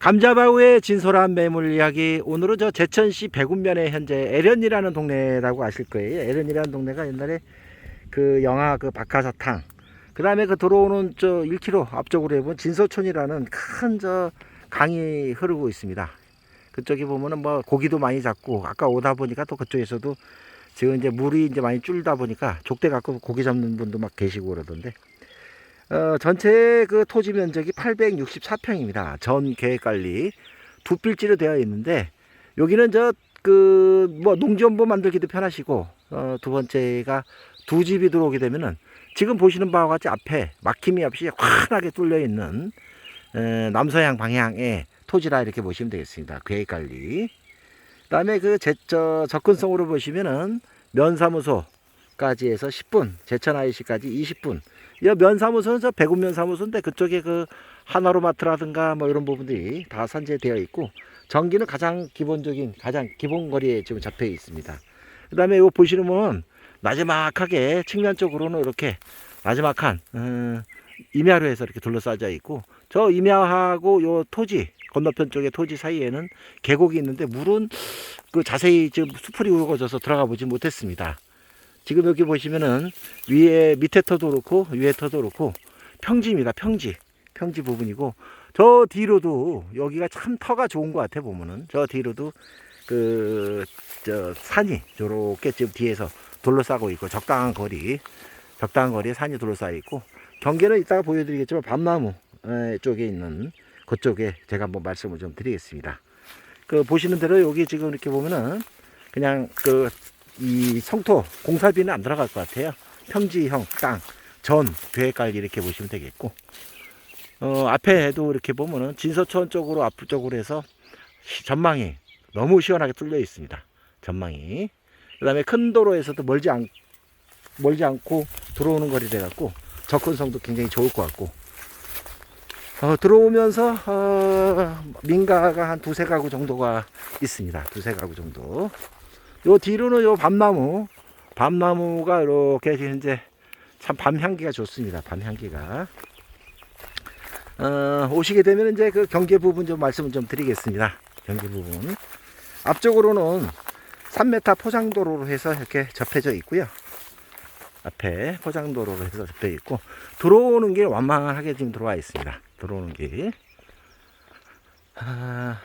감자바우의 진솔한 매물 이야기 오늘은 저 제천시 백운면에 현재 에련이라는 동네라고 아실 거예요. 에련이라는 동네가 옛날에 그 영화 그 박하사탕 그 다음에 그 들어오는 저 1km 앞쪽으로 해보면 진서촌이라는 큰 저 강이 흐르고 있습니다. 그쪽에 보면은 뭐 고기도 많이 잡고 아까 오다 보니까 또 그쪽에서도 지금 이제 물이 이제 많이 줄다 보니까 족대 갖고 고기 잡는 분도 막 계시고 그러던데 어, 전체 그 토지 면적이 864평입니다. 전 계획 관리 두 필지로 되어 있는데 여기는 저 그 뭐 농지원부 만들기도 편하시고 어, 두 번째가 두 집이 들어오게 되면은 지금 보시는 바와 같이 앞에 막힘이 없이 환하게 뚫려 있는 에, 남서향 방향의 토지라 이렇게 보시면 되겠습니다. 계획 관리. 그다음에 그 제, 저, 접근성으로 보시면은 면사무소 까지 해서 10분, 제천 IC까지 20분. 이 면사무소는 저 백운면 사무소인데 그쪽에 그 하나로마트라든가 뭐 이런 부분들이 다 산재되어 있고 전기는 가장 기본적인 가장 기본 거리에 지금 잡혀 있습니다. 그다음에 요 보시면 나지막하게 측면 쪽으로는 이렇게 나지막한 음, 임야로 해서 이렇게 둘러싸져 있고 저 임야하고 요 토지 건너편 쪽에 토지 사이에는 계곡이 있는데 물은 그 자세히 지금 수풀이 우거져서 들어가 보지 못했습니다. 지금 여기 보시면은 위에 밑에 터도 그렇고 위에 터도 그렇고 평지입니다. 평지. 평지 부분이고 저 뒤로도 여기가 참 터가 좋은 것 같아 보면은 저 뒤로도 그 저 산이 저렇게 지금 뒤에서 둘러싸고 있고 적당한 거리 적당한 거리에 산이 둘러싸여 있고 경계는 이따가 보여드리겠지만 밤나무 에, 쪽에 있는 그쪽에 제가 한번 말씀을 좀 드리겠습니다. 그 보시는 대로 여기 지금 이렇게 보면은 그냥 그 이 성토 공사비는 안 들어갈 것 같아요. 평지형 땅, 전, 계획관리 이렇게 보시면 되겠고, 어, 앞에도 이렇게 보면은 진서촌 쪽으로 앞쪽으로 해서 시- 전망이 너무 시원하게 뚫려 있습니다. 전망이. 그 다음에 큰 도로에서도 멀지 않, 멀지 않고 들어오는 거리 돼갖고 접근성도 굉장히 좋을 것 같고, 어, 들어오면서, 어, 민가가 한 두세 가구 정도가 있습니다. 두세 가구 정도. 요 뒤로는 요 밤나무, 밤나무가 이렇게 현재 참밤 향기가 좋습니다. 밤 향기가. 어, 오시게 되면 이제 그 경계 부분 좀 말씀을 좀 드리겠습니다. 경계 부분. 앞쪽으로는 3m 포장도로로 해서 이렇게 접해져 있고요. 앞에 포장도로로 해서 접해 있고 들어오는 길 완만하게 지금 들어와 있습니다. 들어오는 길. 아,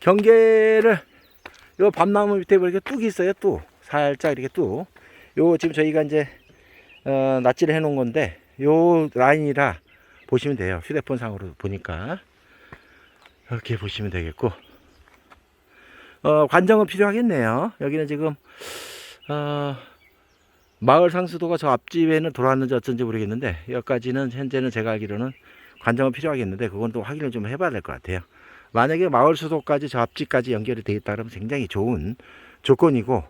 경계를 요 밤나무 밑에 뭐 이렇게 뚝이 있어요. 뚝 살짝 이렇게 뚝. 요 지금 저희가 이제 어, 낫지를 해 놓은 건데 요 라인이라 보시면 돼요. 휴대폰 상으로 보니까 이렇게 보시면 되겠고 어, 관정은 필요하겠네요. 여기는 지금 어, 마을 상수도가 저 앞집에는 돌아왔는지 어쩐지 모르겠는데 여기까지는 현재는 제가 알기로는 관정은 필요하겠는데 그건 또 확인을 좀 해봐야 될 것 같아요. 만약에 마을 수도까지 저 앞집까지 연결이 되어 있다 그러면 굉장히 좋은 조건이고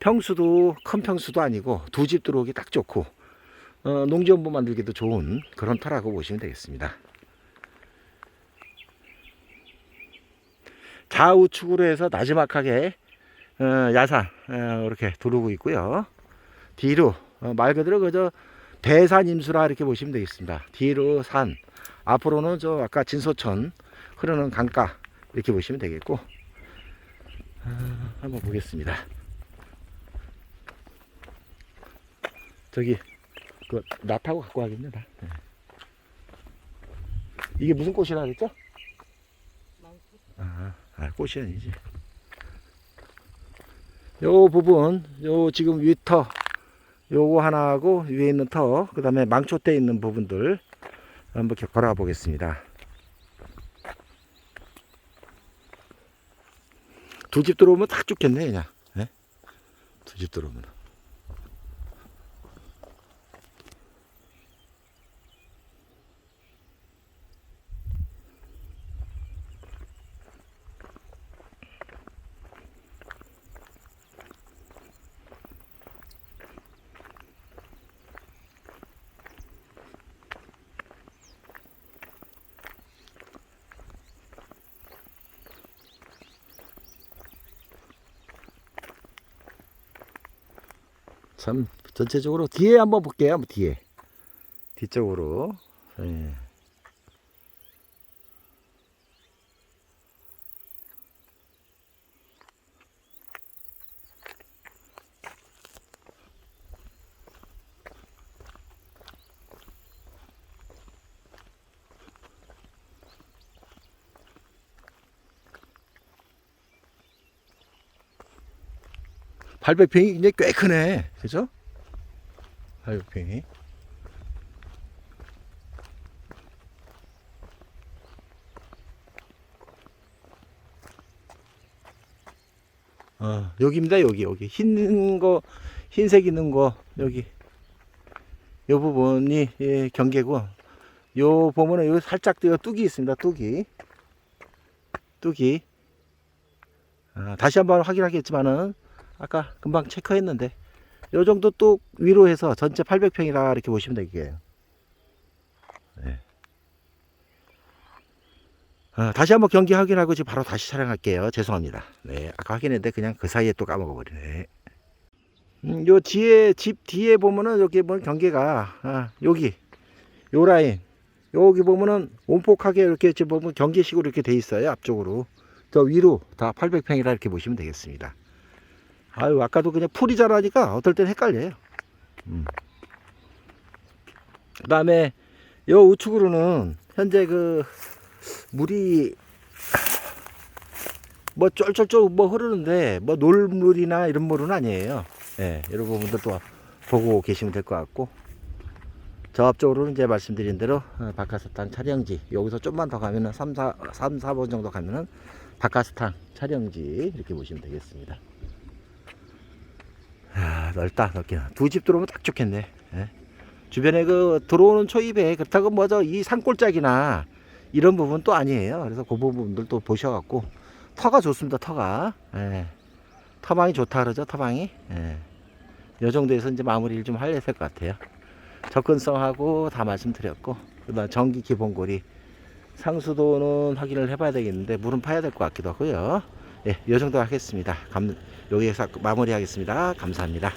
평수도 큰 평수도 아니고 두 집 들어오기 딱 좋고 어, 농지원부 만들기도 좋은 그런 터라고 보시면 되겠습니다. 좌우측으로 해서 나지막하게 어, 야산 어, 이렇게 두르고 있고요. 뒤로 어, 말 그대로 그저 대산 임수라 이렇게 보시면 되겠습니다. 뒤로 산 앞으로는 저 아까 진소천 흐르는 강가 이렇게 보시면 되겠고 아, 한번 보겠습니다. 저기 그 나타고 갖고 나. 네. 이게 무슨 꽃이라 그랬죠? 아, 아 꽃이 아니지. 요 부분 요 지금 위터 요거 하나하고 위에 있는 터 그 다음에 망초대 있는 부분들 한번 걸어 보겠습니다. 두 집 들어오면 딱 좋겠네 그냥 네? 두집 들어오면 참 전체적으로 뒤에 한번 볼게요 뒤에 뒤쪽으로 예. 발백평이 이제 꽤 크네. 그죠? 발백평이. 어, 여기입니다. 여기 여기 흰 거 흰색 있는 거 여기 요 부분이 예, 경계고 요 보면은 여기 살짝 또 뚝이 있습니다. 뚝이 뚝이 아, 다시 한번 확인하겠지만은 아까 금방 체크했는데 요 정도 뚝 위로 해서 전체 800평이라 이렇게 보시면 되겠어요. 네. 아, 다시 한번 경기 확인하고 지금 바로 다시 촬영할게요. 죄송합니다. 네, 아까 확인했는데 그냥 그 사이에 또 까먹어 버리네. 음, 요 뒤에 집 뒤에 보면은 여기 보면 경계가 아, 여기 요 라인 여기 보면은 온폭하게 이렇게 지금 보면 경계식으로 이렇게 돼 있어요 앞쪽으로 저 위로 다 800평이라 이렇게 보시면 되겠습니다. 아유 아까도 그냥 풀이 자라니까 어떨 땐 헷갈려요. 음. 그 다음에 요 우측으로는 현재 그 물이 뭐 쫄쫄쫄 뭐 흐르는데 뭐 놀물이나 이런 물은 아니에요. 예, 또 보고 계시면 될 것 같고 저 앞쪽으로는 이제 말씀드린 대로 어, 바카스탄 촬영지 여기서 좀만 더 가면은 3, 4, 3, 4번 정도 가면은 바카스탄 촬영지 이렇게 보시면 되겠습니다. 아, 넓다 넓게 두집 들어오면 딱 좋겠네. 예. 주변에 그 들어오는 초입에 그렇다고 뭐저 이 산골짜기나 이런 부분 또 아니에요. 그래서 그 부분들도 보셔갖고 터가 좋습니다. 터가 예. 터방이 좋다 그러죠. 터방이 예. 이 정도에서 이제 마무리를 좀 하려야 될것 같아요. 접근성하고 다 말씀드렸고 그다음 전기 기본골이 상수도는 확인을 해봐야 되겠는데 물은 파야 될 것 같기도 하고요. 예, 이 정도 하겠습니다. 감, 여기에서 마무리하겠습니다. 감사합니다.